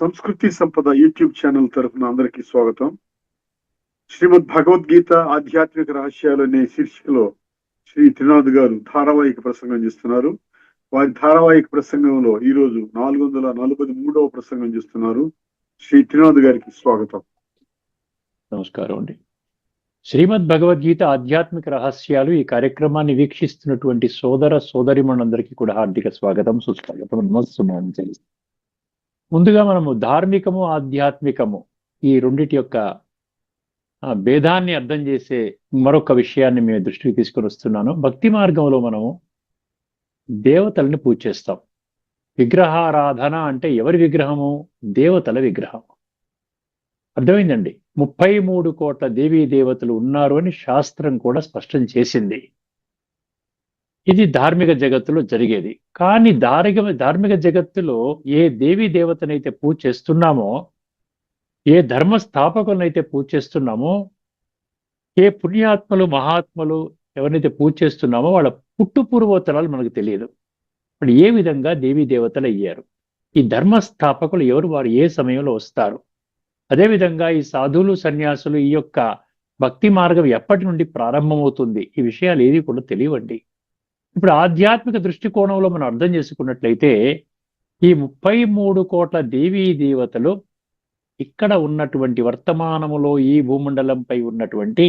సంస్కృతి సంపద YouTube channel తరఫున అందరికీ స్వాగతం. శ్రీమద్ భగవద్గీత ఆధ్యాత్మిక రహస్యాలు అనే శీర్షికలో శ్రీ త్రినాథ్ గారు ధారావాహిక ప్రసంగం చేస్తున్నారు. వారి ధారావాహిక ప్రసంగంలో ఈ రోజు నాలుగు వందల నలభై మూడవ ప్రసంగం చేస్తున్నారు. శ్రీ త్రినాథ్ గారికి స్వాగతం. నమస్కారం అండి. శ్రీమద్ భగవద్గీత ఆధ్యాత్మిక రహస్యాలు ఈ కార్యక్రమాన్ని వీక్షిస్తున్నటువంటి సోదర సోదరిమణులందరికీ కూడా హార్దిక స్వాగతం. సుస్వాగతం. నమస్సుమాంజలి. ముందుగా మనము ధార్మికము ఆధ్యాత్మికము ఈ రెండిటి యొక్క భేదాన్ని అర్థం చేసే మరొక విషయాన్ని మేము దృష్టికి తీసుకొని వస్తున్నాను. భక్తి మార్గంలో మనము దేవతలను పూజ చేస్తాం. విగ్రహారాధన అంటే ఎవరి విగ్రహము? దేవతల విగ్రహం. అర్థమైందండి? ముప్పై మూడు కోట్ల దేవీ దేవతలు ఉన్నారు అని శాస్త్రం కూడా స్పష్టం చేసింది. ఇది ధార్మిక జగత్తులో జరిగేది. కానీ ధార్మిక ధార్మిక జగత్తులో ఏ దేవీ దేవతనైతే పూజ చేస్తున్నామో ఏ ధర్మ స్థాపకులనైతే పూజ చేస్తున్నామో ఏ పుణ్యాత్మలు మహాత్మలు ఎవరినైతే పూజ చేస్తున్నామో వాళ్ళ పుట్టు పూర్వోత్తరాలు మనకు తెలియదు. వాళ్ళు ఏ విధంగా దేవీ దేవతలు అయ్యారు? ఈ ధర్మ స్థాపకులు ఎవరు? వారు ఏ సమయంలో వస్తారు? అదేవిధంగా ఈ సాధువులు సన్యాసులు ఈ యొక్క భక్తి మార్గం ఎప్పటి నుండి ప్రారంభమవుతుంది? ఈ విషయాలు ఏది కూడా తెలియవండి. ఇప్పుడు ఆధ్యాత్మిక దృష్టికోణంలో మనం అర్థం చేసుకున్నట్లయితే ఈ ముప్పై మూడు కోట్ల దేవీ దేవతలు ఇక్కడ ఉన్నటువంటి వర్తమానములో ఈ భూమండలంపై ఉన్నటువంటి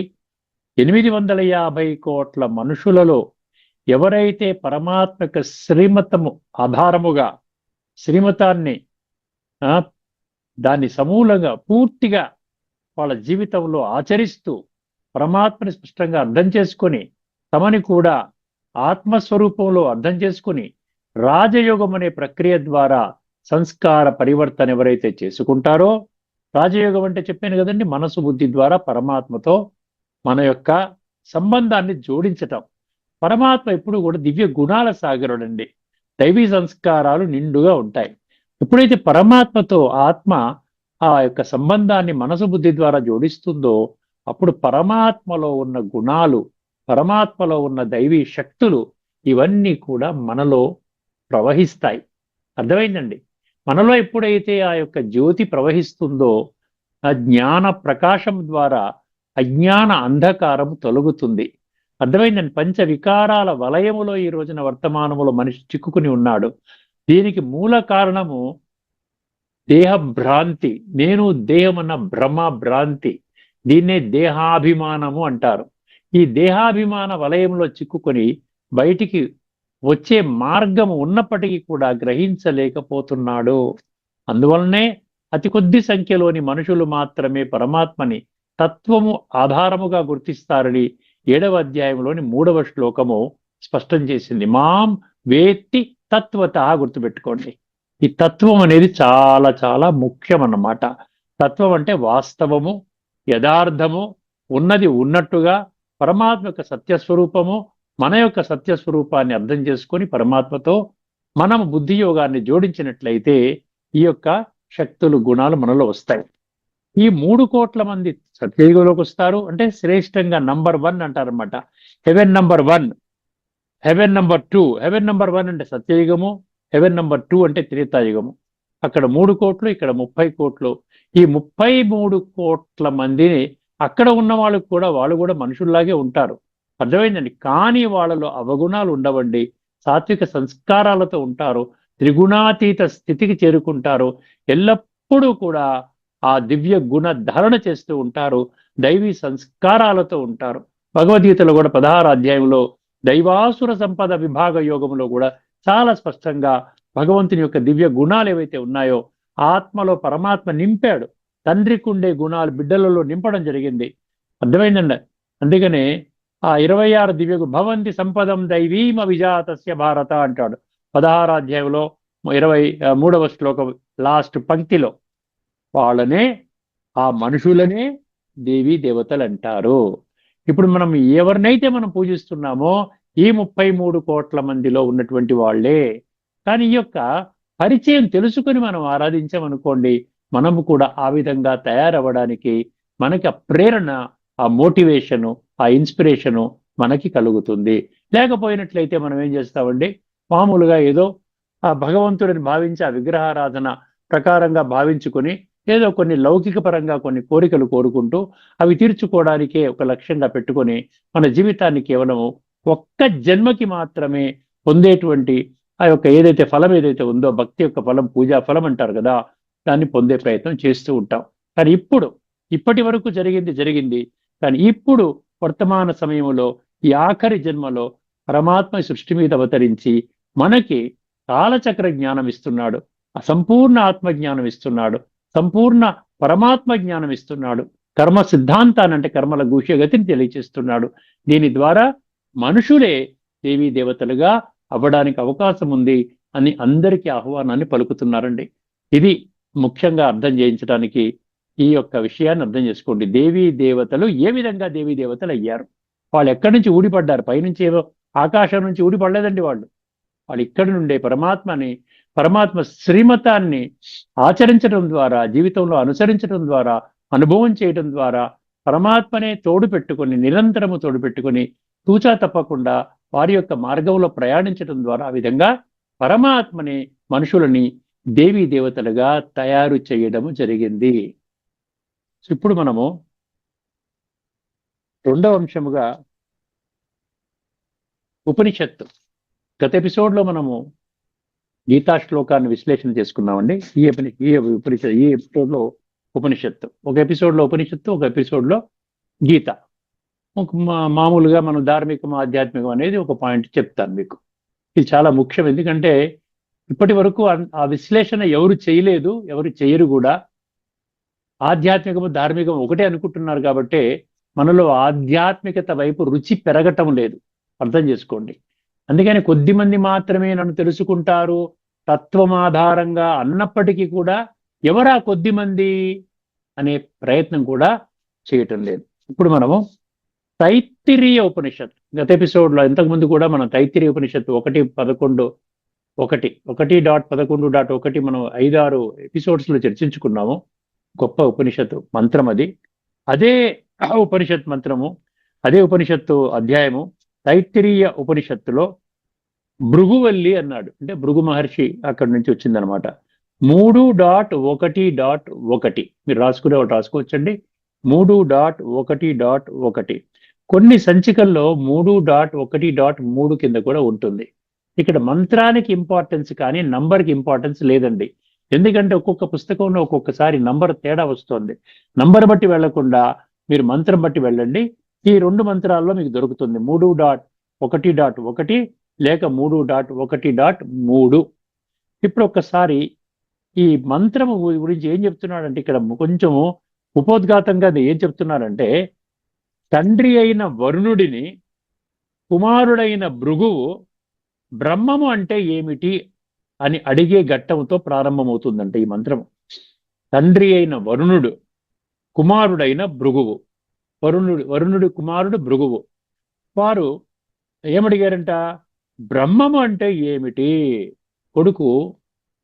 ఎనిమిది వందల యాభై కోట్ల మనుషులలో ఎవరైతే పరమాత్మక శ్రీమతము ఆధారముగా శ్రీమతాన్ని దాన్ని సమూలంగా పూర్తిగా వాళ్ళ జీవితంలో ఆచరిస్తూ పరమాత్మని స్పష్టంగా అర్థం చేసుకొని తమని కూడా ఆత్మస్వరూపంలో అర్థం చేసుకుని రాజయోగం అనే ప్రక్రియ ద్వారా సంస్కార పరివర్తన ఎవరైతే చేసుకుంటారో రాజయోగం అంటే చెప్పాను కదండి మనసు బుద్ధి ద్వారా పరమాత్మతో మన యొక్క సంబంధాన్ని జోడించటం. పరమాత్మ ఎప్పుడు కూడా దివ్య గుణాల సాగరుడండి. దైవీ సంస్కారాలు నిండుగా ఉంటాయి. ఎప్పుడైతే పరమాత్మతో ఆత్మ ఆ యొక్క సంబంధాన్ని మనసు బుద్ధి ద్వారా జోడిస్తుందో అప్పుడు పరమాత్మలో ఉన్న గుణాలు పరమాత్మలో ఉన్న దైవీ శక్తులు ఇవన్నీ కూడా మనలో ప్రవహిస్తాయి. అర్థమైందండి? మనలో ఎప్పుడైతే ఆ యొక్క జ్యోతి ప్రవహిస్తుందో ఆ జ్ఞాన ప్రకాశం ద్వారా అజ్ఞాన అంధకారం తొలగుతుంది. అర్థమైందండి? పంచ వికారాల వలయములో ఈ రోజున వర్తమానములో మనిషి చిక్కుకుని ఉన్నాడు. దీనికి మూల కారణము దేహ భ్రాంతి నేను దేహం అన్న భ్రమ భ్రాంతి దీన్నే దేహాభిమానము అంటారు. ఈ దేహాభిమాన వలయంలో చిక్కుకొని బయటికి వచ్చే మార్గం ఉన్నప్పటికీ కూడా గ్రహించలేకపోతున్నాడు. అందువలనే అతి కొద్ది సంఖ్యలోని మనుషులు మాత్రమే పరమాత్మని తత్వము ఆధారముగా గుర్తిస్తారని ఏడవ అధ్యాయంలోని మూడవ శ్లోకము స్పష్టం చేసింది. మాం వేత్తి తత్వత గుర్తుపెట్టుకోండి. ఈ తత్వం అనేది చాలా చాలా ముఖ్యం అన్నమాట తత్వం అంటే వాస్తవము యథార్థము ఉన్నది ఉన్నట్టుగా పరమాత్మ యొక్క సత్యస్వరూపము మన యొక్క సత్యస్వరూపాన్ని అర్థం చేసుకొని పరమాత్మతో మనం బుద్ధి యోగాన్ని జోడించినట్లయితే ఈ యొక్క శక్తులు గుణాలు మనలో వస్తాయి. ఈ మూడు కోట్ల మంది సత్యయుగంలోకి వస్తారు. అంటే శ్రేష్టంగా నంబర్ వన్ అంటారనమాట heaven number one. Heaven number two. Heaven number one అంటే సత్యయుగము. హెవెన్ నంబర్ టూ అంటే త్రేతాయుగము. అక్కడ మూడు కోట్లు ఇక్కడ ముప్పై కోట్లు. ఈ ముప్పై మూడు కోట్ల మందిని అక్కడ ఉన్న వాళ్ళు కూడా వాళ్ళు కూడా మనుషుల్లాగే ఉంటారు. అర్థమైందండి? కానీ వాళ్ళలో అవగుణాలు ఉండవండి. సాత్విక సంస్కారాలతో ఉంటారు. త్రిగుణాతీత స్థితికి చేరుకుంటారు. ఎల్లప్పుడూ కూడా ఆ దివ్య గుణ ధారణ చేస్తూ ఉంటారు. దైవీ సంస్కారాలతో ఉంటారు. భగవద్గీతలో కూడా పదహారు అధ్యాయంలో దైవాసుర సంపద విభాగ యోగంలో కూడా చాలా స్పష్టంగా భగవంతుని యొక్క దివ్య గుణాలు ఏవైతే ఉన్నాయో ఆత్మలో పరమాత్మ నింపాడు. తండ్రికి ఉండే గుణాలు బిడ్డలలో నింపడం జరిగింది. అర్థమైందండి? అందుకనే ఆ ఇరవై ఆరు దివ్య భవంతి సంపదం దైవీమ విజాతస్య భారత అంటాడు. పదహారు అధ్యాయంలో ఇరవై మూడవ శ్లోకం లాస్ట్ పంక్తిలో వాళ్ళనే ఆ మనుషులనే దేవీ దేవతలు అంటారు ఇప్పుడు మనం ఎవరినైతే మనం పూజిస్తున్నామో ఈ ముప్పై మూడు కోట్ల మందిలో ఉన్నటువంటి వాళ్ళే. కానీ ఈ యొక్క పరిచయం తెలుసుకొని మనం ఆరాధించామనుకోండి మనము కూడా ఆ విధంగా తయారవ్వడానికి మనకి ఆ ప్రేరణ ఆ మోటివేషను ఆ ఇన్స్పిరేషను మనకి కలుగుతుంది. లేకపోయినట్లయితే మనం ఏం చేస్తామండి? మామూలుగా ఏదో ఆ భగవంతుడిని భావించి ఆ విగ్రహారాధన ప్రకారంగా భావించుకొని ఏదో కొన్ని లౌకిక పరంగా కొన్ని కోరికలు కోరుకుంటూ అవి తీర్చుకోవడానికే ఒక లక్ష్యంగా పెట్టుకొని మన జీవితాన్ని కేవలం ఒక్క జన్మకి మాత్రమే పొందేటువంటి ఆ యొక్క ఏదైతే ఫలం ఏదైతే ఉందో భక్తి యొక్క ఫలం పూజా ఫలం అంటారు కదా దాన్ని పొందే ప్రయత్నం చేస్తూ ఉంటాం. కానీ ఇప్పుడు ఇప్పటి వరకు జరిగింది జరిగింది. కానీ ఇప్పుడు వర్తమాన సమయంలో ఈ ఆఖరి జన్మలో పరమాత్మ సృష్టి మీద అవతరించి మనకి కాలచక్ర జ్ఞానం ఇస్తున్నాడు. అసంపూర్ణ సంపూర్ణ ఇస్తున్నాడు. సంపూర్ణ పరమాత్మ జ్ఞానం ఇస్తున్నాడు. కర్మ సిద్ధాంతాన్ని అంటే కర్మల గూహ్యగతిని తెలియచేస్తున్నాడు. దీని ద్వారా మనుషులే దేవీ దేవతలుగా అవ్వడానికి అవకాశం ఉంది అని అందరికీ ఆహ్వానాన్ని పలుకుతున్నారండి. ఇది ముఖ్యంగా అర్థం చేయించడానికి ఈ యొక్క విషయాన్ని అర్థం చేసుకోండి. దేవీ దేవతలు ఏ విధంగా దేవీ దేవతలు అయ్యారు? వాళ్ళు ఎక్కడి నుంచి ఊడిపడ్డారు? పైనుంచి ఏవో ఆకాశం నుంచి ఊడిపడలేదండి వాళ్ళు. వాళ్ళు ఇక్కడి నుండే పరమాత్మని పరమాత్మ శ్రీమతాన్ని ఆచరించడం ద్వారా జీవితంలో అనుసరించడం ద్వారా అనుభవం చేయడం ద్వారా పరమాత్మనే తోడు పెట్టుకొని నిరంతరము తోడు పెట్టుకొని తూచా తప్పకుండా వారి యొక్క మార్గంలో ప్రయాణించడం ద్వారా ఆ విధంగా పరమాత్మని మనుషులని దేవీ దేవతలుగా తయారు చేయడము జరిగింది. సో ఇప్పుడు మనము రెండవ అంశముగా ఉపనిషత్తు. గత ఎపిసోడ్లో మనము గీతా శ్లోకాన్ని విశ్లేషణ చేసుకున్నామండి. ఈ ఈ ఉపనిషత్ ఈ ఎపిసోడ్లో ఉపనిషత్తు. ఒక ఎపిసోడ్లో ఉపనిషత్తు ఒక ఎపిసోడ్లో గీత. మామూలుగా మనం ధార్మికం ఆధ్యాత్మికం అనేది ఒక పాయింట్ చెప్తాను మీకు. ఇది చాలా ముఖ్యం ఎందుకంటే ఇప్పటి వరకు ఆ విశ్లేషణ ఎవరు చేయలేదు ఎవరు చేయరు కూడా. ఆధ్యాత్మికము ధార్మికం ఒకటే అనుకుంటున్నారు కాబట్టి మనలో ఆధ్యాత్మికత వైపు రుచి పెరగటం లేదు. అర్థం చేసుకోండి. అందుకని కొద్ది మంది మాత్రమే నన్ను తెలుసుకుంటారు తత్వం ఆధారంగా అన్నప్పటికీ కూడా ఎవరా కొద్ది మంది అనే ప్రయత్నం కూడా చేయటం లేదు. ఇప్పుడు మనము తైత్తిరీయ ఉపనిషత్ గత ఎపిసోడ్లో ఇంతకుముందు కూడా మనం తైత్తిరీయ ఉపనిషత్తు ఒకటి పదకొండు ఒకటి ఒకటి డాట్ పదకొండు డాట్ ఒకటి మనం ఐదారు ఎపిసోడ్స్లో చర్చించుకున్నాము. గొప్ప ఉపనిషత్తు మంత్రం అది. అదే ఉపనిషత్ మంత్రము అదే ఉపనిషత్తు అధ్యాయము తైత్తిరీయ ఉపనిషత్తులో భృగువల్లి అన్నాడు. అంటే భృగు మహర్షి అక్కడి నుంచి వచ్చిందనమాట. మూడు డాట్ ఒకటి డాట్ ఒకటి. మీరు రాసుకునే ఒకటి రాసుకోవచ్చండి. మూడు డాట్ ఒకటి డాట్ ఒకటి. కొన్ని సంచికల్లో మూడు డాట్ ఒకటి డాట్ మూడు కింద కూడా ఉంటుంది. ఇక్కడ మంత్రానికి ఇంపార్టెన్స్ కానీ నంబర్కి ఇంపార్టెన్స్ లేదండి. ఎందుకంటే ఒక్కొక్క పుస్తకంలో ఒక్కొక్కసారి నంబర్ తేడా వస్తుంది. నంబర్ బట్టి వెళ్ళకుండా మీరు మంత్రం బట్టి వెళ్ళండి. ఈ రెండు మంత్రాల్లో మీకు దొరుకుతుంది. మూడు డాట్ ఒకటి డాట్ ఒకటి లేక మూడు డాట్ ఒకటి డాట్ మూడు. ఇప్పుడు ఒక్కసారి ఈ మంత్రము గురించి ఏం చెప్తున్నాడంటే ఇక్కడ కొంచెము ఉపోద్ఘాతంగా అది ఏం చెప్తున్నారంటే తండ్రి అయిన వరుణుడిని కుమారుడైన భృగువు బ్రహ్మము అంటే ఏమిటి అని అడిగే ఘట్టంతో ప్రారంభమవుతుందంట ఈ మంత్రము. తండ్రి అయిన వరుణుడు కుమారుడైన భృగువు. వరుణుడు వరుణుడి కుమారుడు భృగువు. వారు ఏమడిగారంట? బ్రహ్మము అంటే ఏమిటి? కొడుకు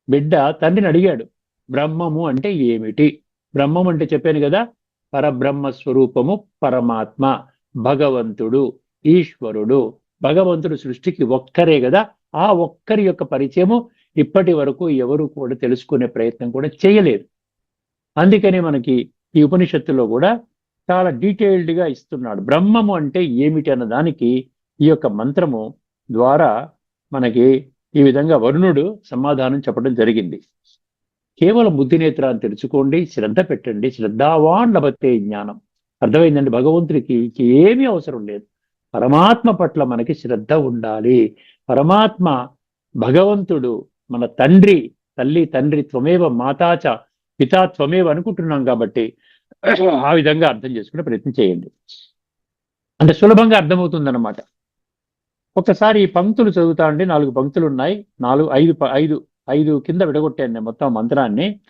బిడ్డ తండ్రిని అడిగాడు. బ్రహ్మము అంటే ఏమిటి? బ్రహ్మం అంటే చెప్పాను కదా పరబ్రహ్మ స్వరూపము పరమాత్మ భగవంతుడు ఈశ్వరుడు. భగవంతుడు సృష్టికి ఒక్కరే కదా ఆ ఒక్కరి యొక్క పరిచయము ఇప్పటి వరకు ఎవరు కూడా తెలుసుకునే ప్రయత్నం కూడా చేయలేదు. అందుకనే మనకి ఈ ఉపనిషత్తులో కూడా చాలా డీటెయిల్డ్గా ఇస్తున్నాడు. బ్రహ్మము అంటే ఏమిటి అన్న దానికి ఈ యొక్క మంత్రము ద్వారా మనకి ఈ విధంగా వరుణుడు సమాధానం చెప్పడం జరిగింది. కేవలం బుద్ధినేత్రాన్ని తెలుసుకోండి శ్రద్ధ పెట్టండి శ్రద్ధావాన్ లభతే జ్ఞానం. అర్థమైందండి? భగవంతుడికి ఏమీ అవసరం లేదు. పరమాత్మ పట్ల మనకి శ్రద్ధ ఉండాలి. పరమాత్మ భగవంతుడు మన తండ్రి తల్లి తండ్రి త్వమేవ మాతాచ పితా త్వమేవ అనుకుంటున్నాం కాబట్టి ఆ విధంగా అర్థం చేసుకునే ప్రయత్నం చేయండి. అంటే సులభంగా అర్థమవుతుందన్నమాట. ఒకసారి ఈ పంక్తులు చదువుతా అండి నాలుగు పంక్తులు ఉన్నాయి. నాలుగు ఐదు ఐదు ఐదు కింద విడగొట్టాను నేను మొత్తం మంత్రాన్ని.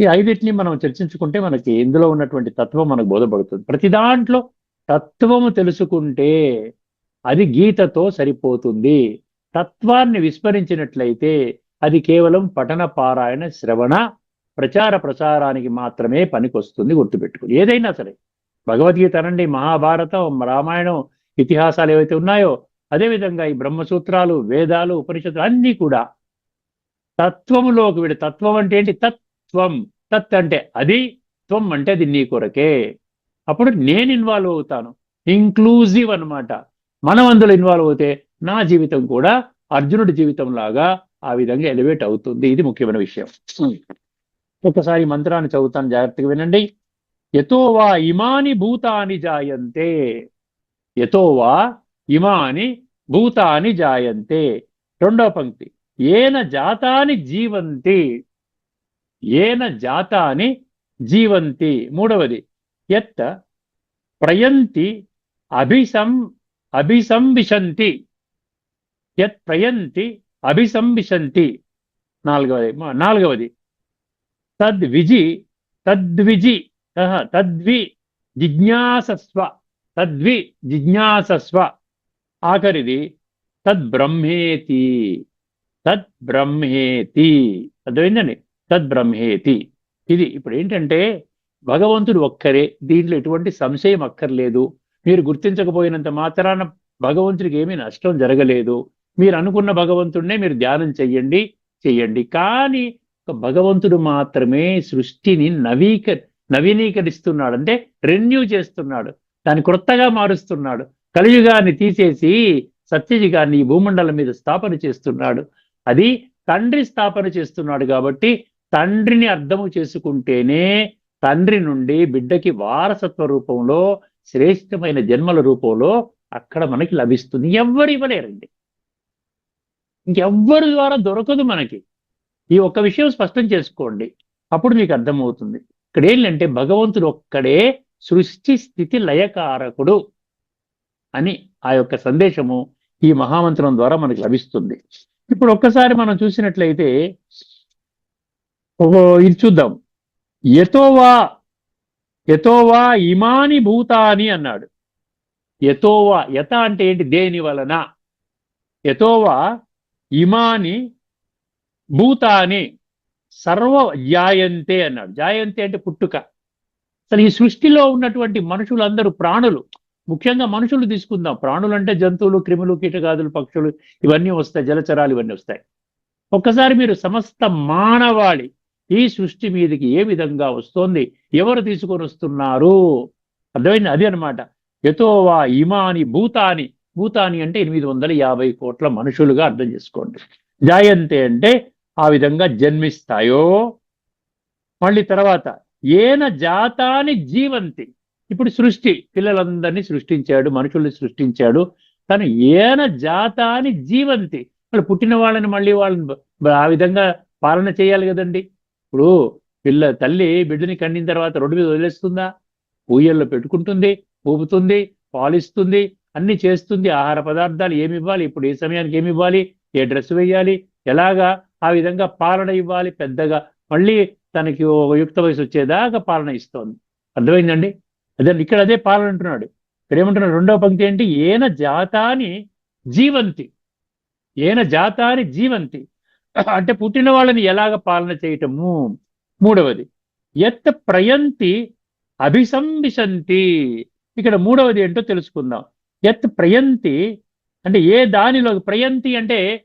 ఈ ఐదిటిని మనం చర్చించుకుంటే మనకి ఇందులో ఉన్నటువంటి తత్వం మనకు బోధపడుతుంది. ప్రతి దాంట్లో తత్వము తెలుసుకుంటే అది గీతతో సరిపోతుంది. తత్వాన్ని విస్మరించినట్లయితే అది కేవలం పఠన పారాయణ శ్రవణ ప్రచార ప్రసారానికి మాత్రమే పనికొస్తుంది గుర్తుపెట్టుకుని. ఏదైనా సరే భగవద్గీత అనండి మహాభారతం రామాయణం ఇతిహాసాలు ఏవైతే ఉన్నాయో అదేవిధంగా ఈ బ్రహ్మసూత్రాలు వేదాలు ఉపనిషత్తులు అన్నీ కూడా తత్వములోకి వీడు తత్వం అంటే ఏంటి? తత్వం. తత్ అంటే అది త్వం అంటే అది నీ కొరకే. అప్పుడు నేను ఇన్వాల్వ్ అవుతాను. ఇంక్లూజివ్ అన్నమాట. మనం అందులో ఇన్వాల్వ్ అవుతే నా జీవితం కూడా అర్జునుడి జీవితం లాగా ఆ విధంగా ఎలివేట్ అవుతుంది. ఇది ముఖ్యమైన విషయం. ఒకసారి మంత్రాన్ని చదువుతాను. జాగ్రత్తగా వినండి. యతో వా ఇమాని భూతాని జాయంతే. యతో వా ఇమాని భూతాని జాయంతే. రెండవ పంక్తి. ఏన జాతాని జీవంతి. ఏన జాతాని జీవంతి. మూడవది. యత్ ప్రయంతి అభిసం అభిసంవిశంతి. యత్ ప్రయంతి అభిసంవిశంతి. నాలుగవది నాలుగవది. తద్విజి తద్విజి తద్వి జిజ్ఞాసస్వ తద్వి జిజ్ఞాసస్వ. ఆఖరిది తద్బ్రహ్మేతి తద్బ్రహ్మేతి. అర్థమైందండి? తద్బ్రహ్మేతి. ఇది ఇప్పుడు ఏంటంటే భగవంతుడు ఒక్కరే దీంట్లో ఎటువంటి సంశయం అక్కర్లేదు. మీరు గుర్తించకపోయినంత మాత్రాన భగవంతుడికి ఏమీ నష్టం జరగలేదు. మీరు అనుకున్న భగవంతుడినే మీరు ధ్యానం చెయ్యండి చెయ్యండి. కానీ భగవంతుడు మాత్రమే సృష్టిని నవీక నవీనీకరిస్తున్నాడు. అంటే రెన్యూ చేస్తున్నాడు. దాన్ని క్రొత్తగా మారుస్తున్నాడు. కలియుగాన్ని తీసేసి సత్యయుగాన్ని ఈ భూమండలం మీద స్థాపన చేస్తున్నాడు. అది తండ్రి స్థాపన చేస్తున్నాడు కాబట్టి తండ్రిని అర్థము చేసుకుంటేనే తండ్రి నుండి బిడ్డకి వారసత్వ రూపంలో శ్రేష్టమైన జన్మల రూపంలో అక్కడ మనకి లభిస్తుంది. ఎవ్వరు ఇవ్వలేరండి. ఇంకెవ్వరి ద్వారా దొరకదు మనకి. ఈ ఒక్క విషయం స్పష్టం చేసుకోండి. అప్పుడు మీకు అర్థమవుతుంది. ఇక్కడ ఏంటంటే భగవంతుడు ఒక్కడే సృష్టి స్థితి లయకారకుడు అని ఆ యొక్క సందేశము ఈ మహామంత్రం ద్వారా మనకు లభిస్తుంది. ఇప్పుడు ఒక్కసారి మనం చూసినట్లయితే ఓ ఇది చూద్దాం. ఎతోవా యతోవా ఇమాని భూతాని అన్నాడు. ఎతోవా యత అంటే ఏంటి? దేని వలన? ఎతోవా ఇమాని భూతాని సర్వ జాయంతే అన్నాడు. జాయంతే అంటే పుట్టుక. అసలు ఈ సృష్టిలో ఉన్నటువంటి మనుషులందరూ ప్రాణులు. ముఖ్యంగా మనుషులు తీసుకుందాం. ప్రాణులు అంటే జంతువులు క్రిములు కీటకాదులు పక్షులు ఇవన్నీ వస్తాయి. జలచరాలు ఇవన్నీ వస్తాయి. ఒక్కసారి మీరు సమస్త మానవాళి ఈ సృష్టి మీదకి ఏ విధంగా వస్తోంది? ఎవరు తీసుకొని వస్తున్నారు? అర్థమైంది? అది అనమాట యతోవా ఇమాని భూతాని. భూతాని అంటే ఎనిమిది వందల యాభై కోట్ల మనుషులుగా అర్థం చేసుకోండి. జాయంతే అంటే ఆ విధంగా జన్మిస్తాయో? మళ్ళీ తర్వాత ఏన జాతాని జీవంతి. ఇప్పుడు సృష్టి పిల్లలందరినీ సృష్టించాడు మనుషుల్ని సృష్టించాడు. తను ఏన జాతాని జీవంతి. వాళ్ళు పుట్టిన వాళ్ళని మళ్ళీ వాళ్ళని ఆ విధంగా పాలన చేయాలి కదండి. ఇప్పుడు పిల్ల తల్లి బిడ్డని కండిన తర్వాత రోడ్డు మీద వదిలేస్తుందా? ఊయల్లో పెట్టుకుంటుంది ఊపుతుంది పాలిస్తుంది అన్ని చేస్తుంది. ఆహార పదార్థాలు ఏమి ఇవ్వాలి? ఇప్పుడు ఏ సమయానికి ఏమి ఇవ్వాలి? ఏ డ్రెస్ వేయాలి? ఎలాగా ఆ విధంగా పాలన ఇవ్వాలి? పెద్దగా. మళ్ళీ తనకి ఒక యుక్త వయసు వచ్చేదాకా పాలన ఇస్తోంది. అర్థమైందండి? అదే ఇక్కడ అదే పాలన అంటున్నాడు. ఇక్కడ ఏమంటున్నాడు? రెండవ పంక్తి ఏంటి? ఏన జాతాని జీవంతి. ఏన జాతాని జీవంతి. అంటే పుట్టిన వాళ్ళని ఎలాగ పాలన చేయటము? మూడవది ఎత్ ప్రయంతి అభిసంభిసంతి ఇక్కడ మూడవది ఏంటో తెలుసుకుందాం. ఎత్ ప్రయంతి అంటే ఏ దానిలో ప్రయంతి అంటే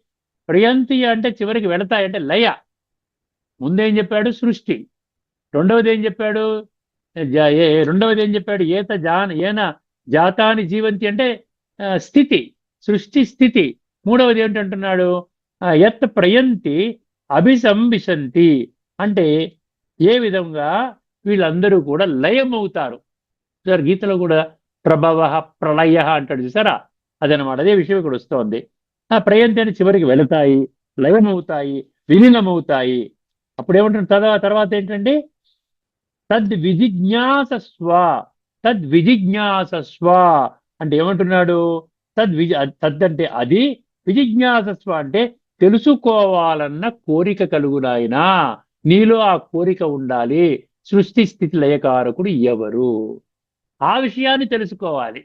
ప్రయంతి అంటే చివరికి వెళతాయంటే లయ. ముందేం చెప్పాడు? సృష్టి. రెండవది ఏం చెప్పాడు? ఏ- రెండవది ఏం చెప్పాడు? ఏత జాన ఏన జాతాని జీవంతి అంటే స్థితి సృష్టి స్థితి. మూడవది ఏంటంటున్నాడు? ఎత్ ప్రయంతి అభిసంభిసంతి అంటే ఏ విధంగా వీళ్ళందరూ కూడా లయమవుతారు. సార్ గీతలో కూడా ప్రభవ ప్రళయ అంటాడు చూసారా? అదనమాట. అదే విషయం ఇక్కడ వస్తోంది. ఆ ప్రయంతి అని చివరికి వెళతాయి లయమవుతాయి విలీనమవుతాయి. అప్పుడు ఏమంటున్నారు తర్వాత తర్వాత ఏంటంటే తద్ విజిజ్ఞాసస్వ తద్ విజిజ్ఞాసస్వ అంటే ఏమంటున్నాడు? తద్ విజ తద్ అంటే అది విజిజ్ఞాసస్వ అంటే తెలుసుకోవాలన్న కోరిక కలుగునాయినా నీలో ఆ కోరిక ఉండాలి. సృష్టి స్థితి లయకారకుడు ఎవరు? ఆ విషయాన్ని తెలుసుకోవాలి.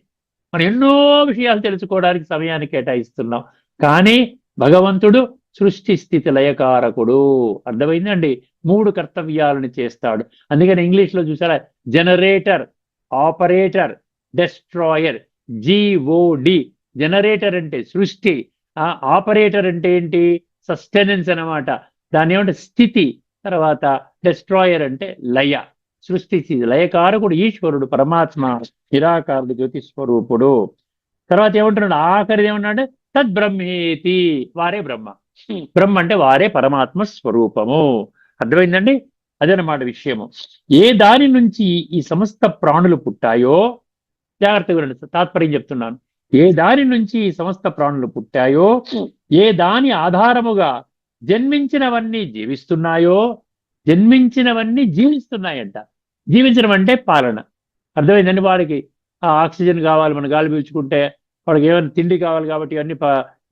మనం ఎన్నో విషయాలు తెలుసుకోవడానికి సమయాన్ని కేటాయిస్తున్నాం. కానీ భగవంతుడు సృష్టి స్థితి లయకారకుడు. అర్థమైందండి? మూడు కర్తవ్యాలను చేస్తాడు. అందుకని ఇంగ్లీష్లో చూసారా? Generator operator destroyer GOD generator అంటే సృష్టి. ఆ ఆపరేటర్ అంటే ఏంటి? సస్టెనెన్స్ అన్నమాట. దాని ఏమంటే స్థితి తర్వాత డెస్ట్రాయర్ అంటే లయ. సృష్టి లయకారకుడు ఈశ్వరుడు పరమాత్మ నిరాకారుడు జ్యోతి స్వరూపుడు తర్వాత ఏమంటున్నాడు? ఆఖరిది ఏమన్నాడు? తద్బ్రహ్మేతి వారే బ్రహ్మ. బ్రహ్మ అంటే వారే పరమాత్మ స్వరూపము. అర్థమైందండి? అదనమాట విషయము. ఏ దాని నుంచి ఈ సమస్త ప్రాణులు పుట్టాయో? జాగ్రత్తగా తాత్పర్యం చెప్తున్నాను. ఏ దాని నుంచి ఈ సమస్త ప్రాణులు పుట్టాయో ఏ దాని ఆధారముగా జన్మించినవన్నీ జీవిస్తున్నాయో జన్మించినవన్నీ జీవిస్తున్నాయంట. జీవించడం అంటే పాలన. అర్థమైందండి వాడికి? ఆ ఆక్సిజన్ కావాలి మన గాలి పీల్చుకుంటే వాడికి ఏమైనా తిండి కావాలి కాబట్టి ఇవన్నీ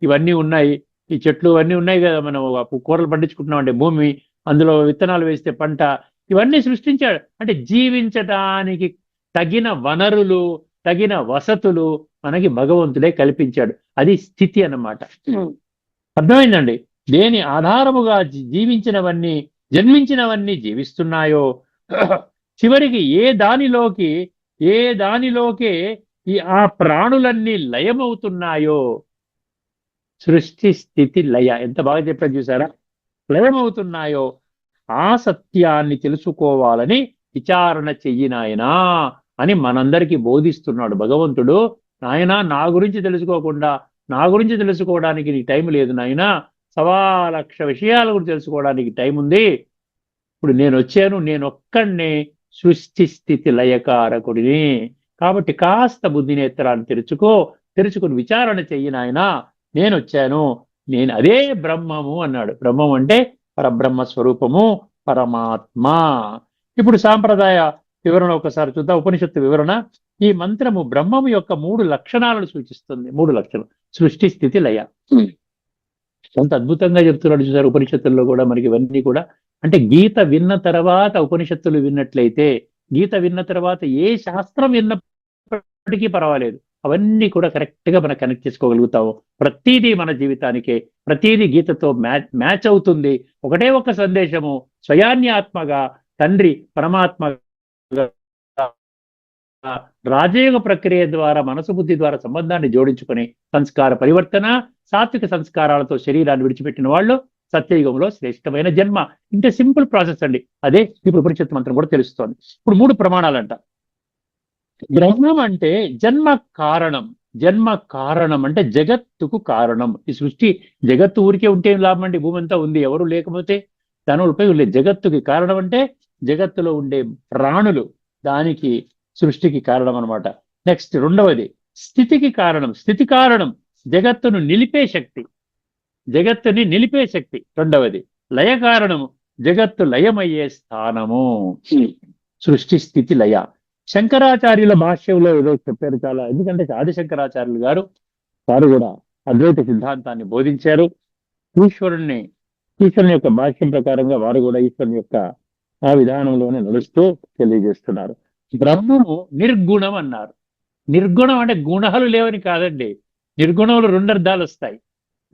ఇవన్నీ ఉన్నాయి. ఈ చెట్లు అన్నీ ఉన్నాయి కదా మనం కూరలు పండించుకుంటున్నాం అంటే భూమి అందులో విత్తనాలు వేస్తే పంట. ఇవన్నీ సృష్టించాడు. అంటే జీవించడానికి తగిన వనరులు తగిన వసతులు మనకి భగవంతుడే కల్పించాడు. అది స్థితి అన్నమాట. అర్థమైందండి? దేని ఆధారముగా జీవించినవన్నీ జన్మించినవన్నీ జీవిస్తున్నాయో? చివరికి ఏ దానిలోకి ఏ దానిలోకే ఈ ఆ ప్రాణులన్నీ లయమవుతున్నాయో? సృష్టి స్థితి లయ. ఎంత బాగా చెప్పారు చూసారా? లయమవుతున్నాయో? ఆ సత్యాన్ని తెలుసుకోవాలని విచారణ చెయ్యి నాయనా అని మనందరికీ బోధిస్తున్నాడు. భగవంతుడు నాయనా నా గురించి తెలుసుకోకుండా నా గురించి తెలుసుకోవడానికి నీకు టైం లేదు నాయనా. సవా లక్ష విషయాల గురించి తెలుసుకోవడానికి టైం ఉంది. ఇప్పుడు నేను వచ్చాను నేను ఒక్కడినే సృష్టి స్థితి లయకారకుడిని. కాబట్టి కాస్త బుద్ధి నేత్రాన్ని తెరుచుకో తెరుచుకుని విచారణ చెయ్యి నాయనా. నేను వచ్చాను నేను అదే బ్రహ్మము అన్నాడు. బ్రహ్మం అంటే పరబ్రహ్మ స్వరూపము పరమాత్మ. ఇప్పుడు సాంప్రదాయ వివరణ ఒకసారి చూద్దాం. ఉపనిషత్తు వివరణ. ఈ మంత్రము బ్రహ్మము యొక్క మూడు లక్షణాలను సూచిస్తుంది. మూడు లక్షణం సృష్టి స్థితి లయ. ఎంత అద్భుతంగా చెప్తున్నాడు చూసారు ఉపనిషత్తుల్లో కూడా మనకి ఇవన్నీ కూడా. అంటే గీత విన్న తర్వాత ఉపనిషత్తులు విన్నట్లయితే గీత విన్న తర్వాత ఏ శాస్త్రం విన్నప్పటికీ పర్వాలేదు. అవన్నీ కూడా కరెక్ట్గా మనం కనెక్ట్ చేసుకోగలుగుతాము. ప్రతిదీ మన జీవితానికే ప్రతిదీ గీతతో మ్యాచ్ మ్యాచ్ అవుతుంది. ఒకటే ఒక సందేశము. స్వయాన్ని ఆత్మగా తండ్రి పరమాత్మ రాజయోగ ప్రక్రియ ద్వారా మనసు బుద్ధి ద్వారా సంబంధాన్ని జోడించుకొని సంస్కార పరివర్తన సాత్విక సంస్కారాలతో శరీరాన్ని విడిచిపెట్టిన వాళ్ళు సత్యయుగంలో శ్రేష్టమైన జన్మ. ఇంత సింపుల్ ప్రాసెస్ అండి. అదే ఇప్పుడు ఉపనిషత్తు మంత్రం కూడా తెలుస్తోంది. ఇప్పుడు మూడు ప్రమాణాలంట. బ్రహ్మం అంటే జన్మ కారణం. జన్మ కారణం అంటే జగత్తుకు కారణం. ఈ సృష్టి జగత్తు ఊరికే ఉంటే లాభం అండి? భూమి అంతా ఉంది ఎవరు లేకపోతే దాని ఉపయోగం లేదు జగత్తుకి కారణం అంటే జగత్తులో ఉండే ప్రాణులు దానికి సృష్టికి కారణం అన్నమాట నెక్స్ట్ రెండవది స్థితికి కారణం. స్థితి కారణం జగత్తును నిలిపే శక్తి. జగత్తుని నిలిపే శక్తి. రెండవది లయ కారణము జగత్తు లయమయ్యే స్థానము. సృష్టి స్థితి లయ. శంకరాచార్యుల భాష్యంలో ఏదో చెప్పారు చాలా. ఎందుకంటే ఆది శంకరాచార్యులు గారు వారు కూడా అద్వైత సిద్ధాంతాన్ని బోధించారు. ఈశ్వరుణ్ణి ఈశ్వరుని యొక్క భాష్యం ప్రకారంగా వారు కూడా ఈశ్వరుని యొక్క ఆ విధానంలోనే నడుస్తూ తెలియజేస్తున్నారు. బ్రహ్మము నిర్గుణం అన్నారు. నిర్గుణం అంటే గుణాలు లేవని కాదండి. నిర్గుణములు రెండు అర్థాలు వస్తాయి.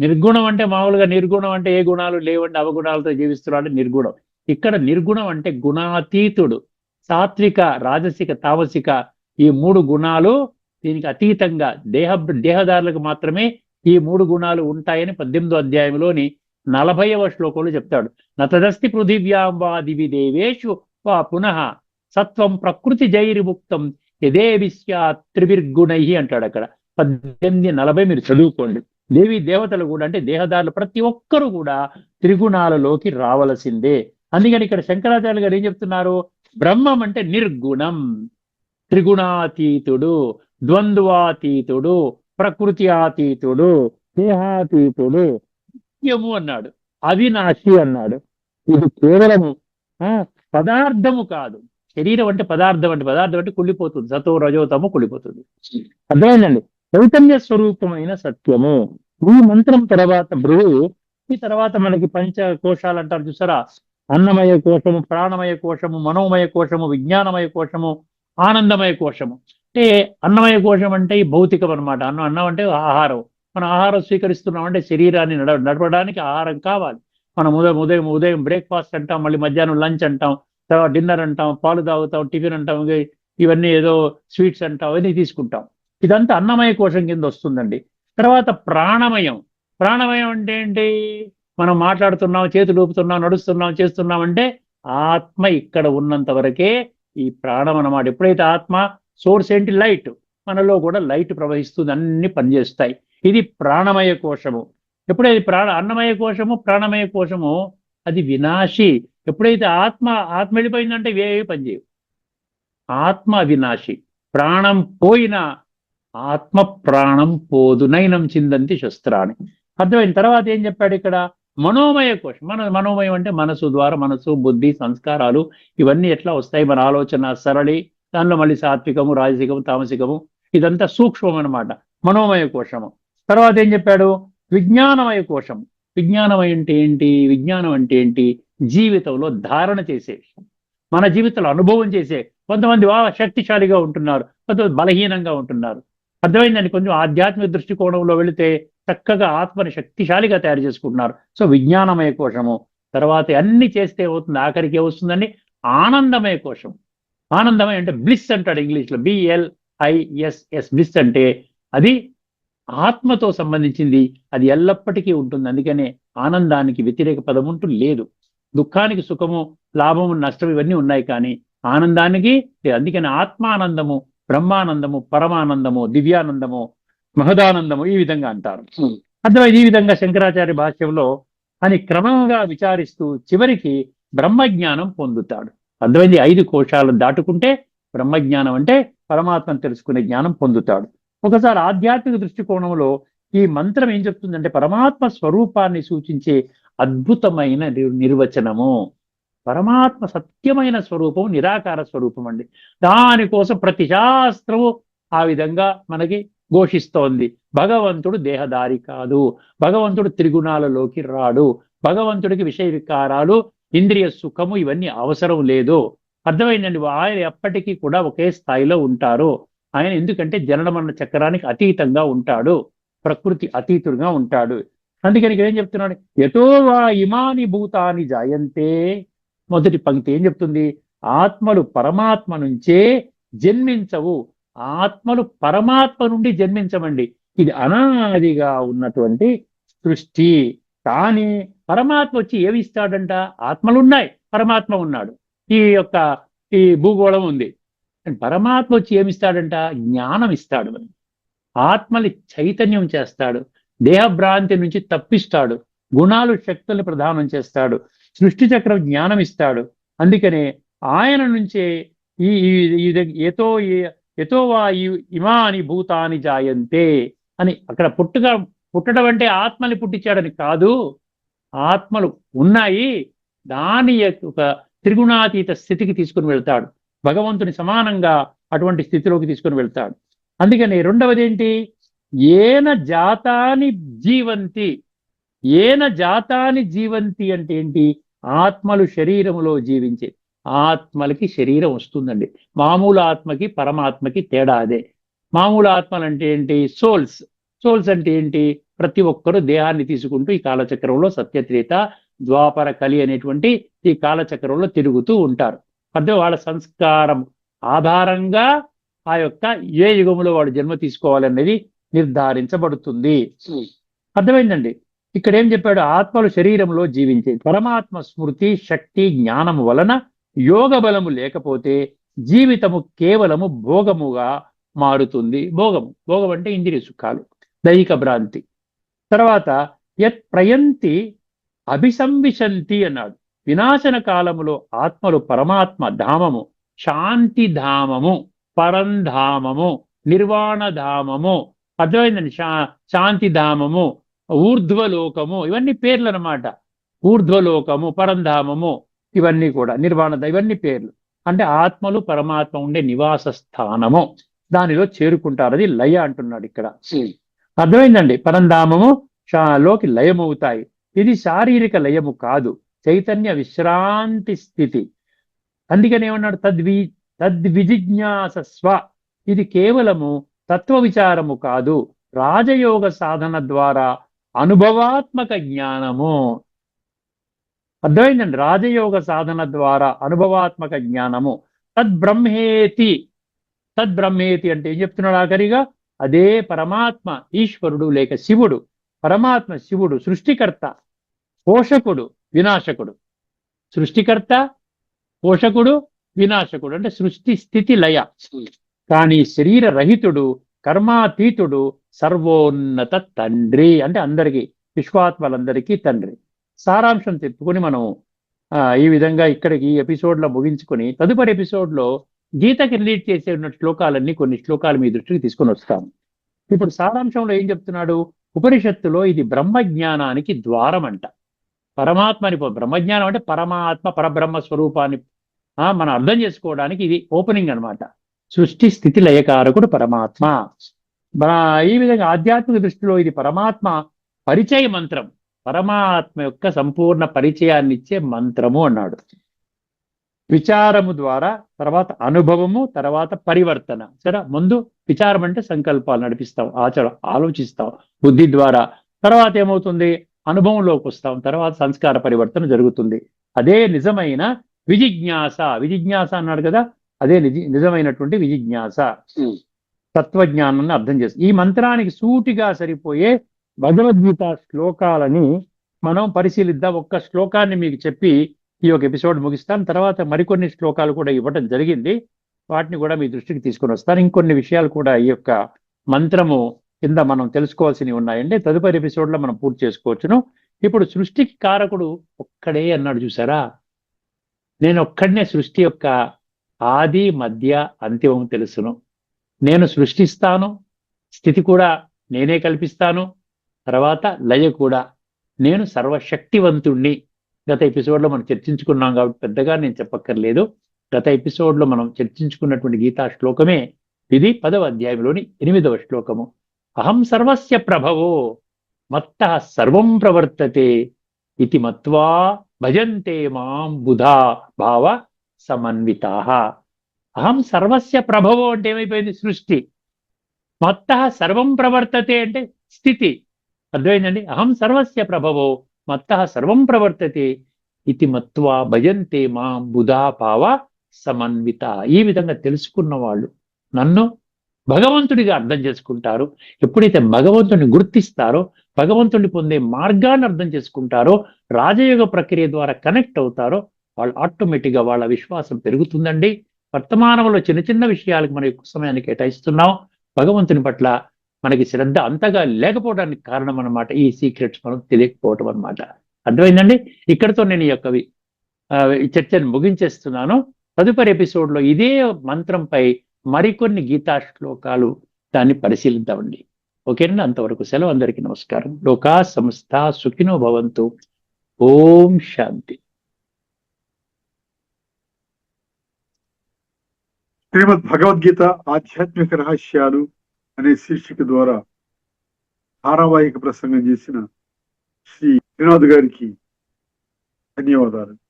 నిర్గుణం అంటే మామూలుగా నిర్గుణం అంటే ఏ గుణాలు లేవండి అవగుణాలతో జీవిస్తున్నాడు నిర్గుణం. ఇక్కడ నిర్గుణం అంటే గుణాతీతుడు. సాత్విక రాజసిక తామసిక ఈ మూడు గుణాలు దీనికి అతీతంగా దేహ దేహదారులకు మాత్రమే ఈ మూడు గుణాలు ఉంటాయని పద్దెనిమిదో అధ్యాయంలోని నలభైవ శ్లోకంలో చెప్తాడు. నతదస్తి పృథివ్యాం వా దివి దేవేషు వా పునః సత్వం ప్రకృతి జైర్ముక్తం యదే విశ్యా త్రివిర్గుణై అంటాడు అక్కడ. పద్దెనిమిది నలభై మీరు చదువుకోండి. దేవి దేవతలు కూడా అంటే దేహదారులు ప్రతి ఒక్కరు కూడా త్రిగుణాలలోకి రావలసిందే. అందుకని ఇక్కడ శంకరాచార్య గారు ఏం చెప్తున్నారు? బ్రహ్మం అంటే నిర్గుణం. త్రిగుణాతీతుడు ద్వంద్వాతీతుడు ప్రకృతి ఆతీతుడు దేహాతీతుడు నిత్యము అన్నాడు. అవినాశి అన్నాడు. ఇది కేవలము పదార్థము కాదు. శరీరం అంటే పదార్థం అంటే పదార్థం అంటే కుళ్ళిపోతుంది. సతో రజోతము కుళ్ళిపోతుంది. అర్థమైందండి? చైతన్య స్వరూపమైన సత్యము. ఈ మంత్రం తర్వాత భృగు ఈ తర్వాత మనకి పంచ కోశాలు అంటారు చూసారా? అన్నమయ కోశము ప్రాణమయ కోశము మనోమయ కోశము విజ్ఞానమయ కోశము ఆనందమయ కోశము. అంటే అన్నమయ కోశం అంటే ఈ భౌతికం అనమాట అన్నం అన్నం అంటే ఆహారం. మనం ఆహారం స్వీకరిస్తున్నాం అంటే శరీరాన్ని నడ నడపడానికి ఆహారం కావాలి. మనం ఉదయం ఉదయం ఉదయం బ్రేక్ఫాస్ట్ అంటాం మళ్ళీ మధ్యాహ్నం లంచ్ అంటాం తర్వాత డిన్నర్ అంటాం పాలు తాగుతాం టిఫిన్ అంటాం ఇవన్నీ ఏదో స్వీట్స్ అంటాం అవన్నీ తీసుకుంటాం. ఇదంతా అన్నమయ కోశం కింద వస్తుందండి. తర్వాత ప్రాణమయం. ప్రాణమయం అంటే ఏంటి? మనం మాట్లాడుతున్నాం చేతులు ఊపుతున్నాం నడుస్తున్నాం చేస్తున్నాం అంటే ఆత్మ ఇక్కడ ఉన్నంత వరకే ఈ ప్రాణం అన్నమాట. ఎప్పుడైతే ఆత్మ సోర్స్ ఏంటి? లైట్. మనలో కూడా లైట్ ప్రవహిస్తుంది అన్ని పనిచేస్తాయి. ఇది ప్రాణమయ కోశము. ఎప్పుడైతే ప్రాణ అన్నమయ కోశము ప్రాణమయ కోశము అది వినాశి. ఎప్పుడైతే ఆత్మ ఆత్మ వెళ్ళిపోయిందంటే ఇవేవి పనిచేయవు ఆత్మ వినాశి. ప్రాణం పోయిన ఆత్మ ప్రాణం పోదు. నైనం చిందంతి శస్త్రాన్ని. అర్థమైన తర్వాత ఏం చెప్పాడు ఇక్కడ? మనోమయ కోశం. మన మనోమయం అంటే మనసు ద్వారా మనసు బుద్ధి సంస్కారాలు ఇవన్నీ ఎట్లా వస్తాయి? మన ఆలోచన సరళి దానిలో మళ్ళీ సాత్వికము రాజసికము తామసికము ఇదంతా సూక్ష్మం అన్నమాట. మనోమయ కోశము. తర్వాత ఏం చెప్పాడు? విజ్ఞానమయ కోశం. విజ్ఞానమయ అంటే ఏంటి? విజ్ఞానం అంటే ఏంటి? జీవితంలో ధారణ చేసే మన జీవితంలో అనుభవం చేసే. కొంతమంది బాగా శక్తిశాలిగా ఉంటున్నారు. కొంతమంది బలహీనంగా ఉంటున్నారు. అర్థమైందండి కొంచెం ఆధ్యాత్మిక దృష్టికోణంలో వెళితే చక్కగా ఆత్మని శక్తిశాలిగా తయారు చేసుకుంటున్నారు. సో విజ్ఞానమయ కోశము. తర్వాత అన్ని చేస్తే అవుతుంది ఆఖరికి వస్తుందని ఆనందమయ కోశం. ఆనందమయ అంటే బ్లిస్ అంటాడు ఇంగ్లీష్లో. బిఎల్ఐఎస్ఎస్ బ్లిస్ అంటే అది ఆత్మతో సంబంధించింది అది ఎల్లప్పటికీ ఉంటుంది. అందుకనే ఆనందానికి వ్యతిరేక పదం ఉంటూ లేదు. దుఃఖానికి సుఖము లాభము నష్టం ఇవన్నీ ఉన్నాయి కానీ ఆనందానికి లేదు. అందుకని ఆత్మానందము బ్రహ్మానందము పరమానందము దివ్యానందము మహదానందము ఈ విధంగా అంటారు. అర్థమైంది? ఈ విధంగా శంకరాచార్య భాష్యంలో అని క్రమంగా విచారిస్తూ చివరికి బ్రహ్మజ్ఞానం పొందుతాడు. అర్థమైంది? ఐదు కోశాలను దాటుకుంటే బ్రహ్మజ్ఞానం అంటే పరమాత్మను తెలుసుకునే జ్ఞానం పొందుతాడు. ఒకసారి ఆధ్యాత్మిక దృష్టికోణంలో ఈ మంత్రం ఏం చెప్తుందంటే పరమాత్మ స్వరూపాన్ని సూచించే అద్భుతమైన నిర్వచనము. పరమాత్మ సత్యమైన స్వరూపం నిరాకార స్వరూపం అండి. దానికోసం ప్రతి శాస్త్రము ఆ విధంగా మనకి ఘోషిస్తోంది. భగవంతుడు దేహదారి కాదు. భగవంతుడు త్రిగుణాలలోకి రాడు. భగవంతుడికి విషయ వికారాలు ఇంద్రియ సుఖము ఇవన్నీ అవసరం లేదు. అర్థమైందండి? ఆయన ఎప్పటికీ కూడా ఒకే స్థాయిలో ఉంటారు. ఆయన ఎందుకంటే జనన మరణ చక్రానికి అతీతంగా ఉంటాడు ప్రకృతి అతీతుడుగా ఉంటాడు. అందుకని ఇక్కడ ఏం చెప్తున్నాడు? ఎటో వా ఇమాని భూతాని జాయంతే. మొదటి పంక్తి ఏం చెప్తుంది? ఆత్మలు పరమాత్మ నుంచే జన్మించవు. ఆత్మలు పరమాత్మ నుండి జన్మించమండి. ఇది అనాదిగా ఉన్నటువంటి సృష్టి. కానీ పరమాత్మ వచ్చి ఏమి ఇస్తాడంట? ఆత్మలు ఉన్నాయి. పరమాత్మ ఉన్నాడు. ఈ యొక్క ఈ భూగోళం ఉంది. పరమాత్మ వచ్చి ఏమిస్తాడంట? జ్ఞానం ఇస్తాడు అని ఆత్మని చైతన్యం చేస్తాడు. దేహభ్రాంతి నుంచి తప్పిస్తాడు. గుణాలు శక్తుల్ని ప్రదానం చేస్తాడు. సృష్టి చక్రం జ్ఞానం ఇస్తాడు అందుకనే ఆయన నుంచే ఈ ఈ- ఏతో ఎతో వా ఇమాని భూతాని జాయంతే అని అక్కడ పుట్టుక పుట్టడం అంటే ఆత్మని పుట్టించాడని కాదు. ఆత్మలు ఉన్నాయి. దాని యొక్క ఒక త్రిగుణాతీత స్థితికి తీసుకుని వెళ్తాడు. భగవంతుని సమానంగా అటువంటి స్థితిలోకి తీసుకుని వెళ్తాడు. అందుకని రెండవది ఏంటి ఏన జాతాని జీవంతి. ఏన జాతాని జీవంతి అంటే ఏంటి? ఆత్మలు శరీరములో జీవించే. ఆత్మలకి శరీరం వస్తుందండి. మామూలు ఆత్మకి పరమాత్మకి తేడా అదే. మామూలు ఆత్మలు అంటే ఏంటి? సోల్స్. సోల్స్ అంటే ఏంటి? ప్రతి ఒక్కరూ దేహాన్ని తీసుకుంటూ ఈ కాలచక్రంలో సత్యత్రేత ద్వాపర కలి అనేటువంటి ఈ కాలచక్రంలో తిరుగుతూ ఉంటారు. అంటే వాళ్ళ సంస్కారం ఆధారంగా ఆ యొక్క ఏ యుగంలో వాడు జన్మ తీసుకోవాలనేది నిర్ధారించబడుతుంది. అర్థమైందండి? ఇక్కడ ఏం చెప్పాడు? ఆత్మలు శరీరంలో జీవించే పరమాత్మ స్మృతి శక్తి జ్ఞానము వలన యోగ బలము లేకపోతే జీవితము కేవలము భోగముగా మారుతుంది. భోగము. భోగం అంటే ఇంద్రియ సుఖాలు దైహిక భ్రాంతి. తర్వాత యత్ ప్రయంతి అభిసంవిశంతి అన్నాడు. వినాశన కాలములో ఆత్మలు పరమాత్మ ధామము శాంతి ధామము పరంధామము నిర్వాణ ధామము అర్థమైందండి? శా శాంతి ధామము ఊర్ధ్వలోకము ఇవన్నీ పేర్లు అన్నమాట ఊర్ధ్వలోకము పరంధామము ఇవన్నీ కూడా నిర్వాణ ఇవన్నీ పేర్లు. అంటే ఆత్మలు పరమాత్మ ఉండే నివాస స్థానము. దానిలో చేరుకుంటారు. అది లయ అంటున్నాడు ఇక్కడ. అర్థమైందండి? పరంధామము లోకి లయమవుతాయి. ఇది శారీరక లయము కాదు. చైతన్య విశ్రాంతి స్థితి. అందుకని ఏమన్నాడు? తద్వి తద్విజిజ్ఞాసస్వ ఇది కేవలము తత్వ విచారము కాదు రాజయోగ సాధన ద్వారా అనుభవాత్మక జ్ఞానము. అర్థమైందండి? రాజయోగ సాధన ద్వారా అనుభవాత్మక జ్ఞానము. తద్బ్రహ్మేతి. తద్బ్రహ్మేతి అంటే ఏం చెప్తున్నాడు ఆఖరిగా? అదే పరమాత్మ ఈశ్వరుడు లేక శివుడు. పరమాత్మ శివుడు సృష్టికర్త పోషకుడు. వినాశకుడు. సృష్టికర్త పోషకుడు వినాశకుడు. అంటే సృష్టి స్థితి లయ. కానీ శరీర రహితుడు కర్మాతీతుడు సర్వోన్నత తండ్రి. అంటే అందరికీ విశ్వాత్మలందరికీ తండ్రి. సారాంశం చెప్పుకొని మనం ఆ, ఈ విధంగా ఇక్కడికి ఈ ఎపిసోడ్లో ముగించుకొని తదుపరి ఎపిసోడ్లో గీతకి రిలీట్ చేసే ఉన్న శ్లోకాలన్నీ కొన్ని శ్లోకాలు మీ దృష్టికి తీసుకొని వస్తాం ఇప్పుడు సారాంశంలో ఏం చెప్తున్నాడు? ఉపనిషత్తులో ఇది బ్రహ్మ జ్ఞానానికి ద్వారం అంట పరమాత్మని బ్రహ్మజ్ఞానం అంటే పరమాత్మ పరబ్రహ్మ స్వరూపాన్ని మనం అర్థం చేసుకోవడానికి ఇది ఓపెనింగ్ అన్నమాట. సృష్టి స్థితి లయకారకుడు పరమాత్మ. మన ఈ విధంగా ఆధ్యాత్మిక దృష్టిలో ఇది పరమాత్మ పరిచయ మంత్రం. పరమాత్మ యొక్క సంపూర్ణ పరిచయాన్ని ఇచ్చే మంత్రము అన్నాడు. విచారము ద్వారా తర్వాత అనుభవము తర్వాత పరివర్తన. సరే ముందు విచారం అంటే సంకల్పాలు నడిపిస్తాం ఆచరణ ఆలోచిస్తాం బుద్ధి ద్వారా. తర్వాత ఏమవుతుంది? అనుభవంలోకి వస్తాం తర్వాత సంస్కార పరివర్తన జరుగుతుంది. అదే నిజమైన విజిజ్ఞాస. విజిజ్ఞాస అన్నాడు కదా అదే నిజ నిజమైనటువంటి విజిజ్ఞాస. తత్వజ్ఞానాన్ని అర్థం చేస్తుంది ఈ మంత్రానికి సూటిగా సరిపోయే భగవద్గీత శ్లోకాలని మనం పరిశీలిద్దాం. ఒక్క శ్లోకాన్ని మీకు చెప్పి ఈ ఒక ఎపిసోడ్ ముగిస్తాను తర్వాత మరికొన్ని శ్లోకాలు కూడా ఇవ్వడం జరిగింది. వాటిని కూడా మీ దృష్టికి తీసుకొని వస్తాను. ఇంకొన్ని విషయాలు కూడా ఈ యొక్క మంత్రము కింద మనం తెలుసుకోవాల్సినవి ఉన్నాయండి. తదుపరి ఎపిసోడ్లో మనం పూర్తి చేసుకోవచ్చును. ఇప్పుడు సృష్టికి కారకుడు ఒక్కడే అన్నాడు చూసారా? నేను ఒక్కడనే సృష్టి యొక్క ఆది మధ్య అంతిమం తెలుసును. నేను సృష్టిస్తాను స్థితి కూడా నేనే కల్పిస్తాను తర్వాత లయ కూడా. నేను సర్వశక్తివంతుణ్ణి. గత ఎపిసోడ్లో మనం చర్చించుకున్నాం కాబట్టి పెద్దగా నేను చెప్పక్కర్లేదు. గత ఎపిసోడ్లో మనం చర్చించుకున్నటువంటి గీతా శ్లోకమే ఇది పదవ అధ్యాయంలోని ఎనిమిదవ శ్లోకము. అహం సర్వస్య ప్రభవో మత్త సర్వం ప్రవర్తతే ఇది మత్వా భజంతే మాం బుధా భావ సమన్వితాః. అహం సర్వస్య ప్రభవో అంటే ఏమైపోయింది? సృష్టి. మత్త సర్వం ప్రవర్తతే అంటే స్థితి. అర్థమైందండి? అహం సర్వస్య ప్రభవో మత్త సర్వం ప్రవర్తతే ఇది మత్వా భజంతే మాం బుధా పావ సమన్విత. ఈ విధంగా తెలుసుకున్న వాళ్ళు నన్ను భగవంతుడిగా అర్థం చేసుకుంటారు. ఎప్పుడైతే భగవంతుడిని గుర్తిస్తారో భగవంతుడిని పొందే మార్గాన్ని అర్థం చేసుకుంటారో రాజయోగ ప్రక్రియ ద్వారా కనెక్ట్ అవుతారో వాళ్ళు ఆటోమేటిక్గా వాళ్ళ విశ్వాసం పెరుగుతుందండి. వర్తమానంలో చిన్న చిన్న విషయాలకు మనం ఎక్కువ సమయాన్ని కేటాయిస్తున్నాం. భగవంతుని పట్ల మనకి శ్రద్ధ అంతగా లేకపోవడానికి కారణం అన్నమాట ఈ సీక్రెట్స్ మనం తెలియకపోవటం అన్నమాట. అర్థమైందండి? ఇక్కడతో నేను ఈ యొక్క ఈ చర్చను ముగించేస్తున్నాను. తదుపరి ఎపిసోడ్లో ఇదే మంత్రంపై మరికొన్ని గీతా శ్లోకాలు దాన్ని పరిశీలిద్దామండి. ఓకేనండి? అంతవరకు సెలవు. అందరికీ నమస్కారం. లోకా సంస్థ సుఖినో భవంతు. ఓం శాంతి. శ్రీమద్ భగవద్గీత ఆధ్యాత్మిక రహస్యాలు అనే శీర్షిక ద్వారా ధారావాహిక ప్రసంగం చేసిన శ్రీ వినోద్ గారికి ధన్యవాదాలు.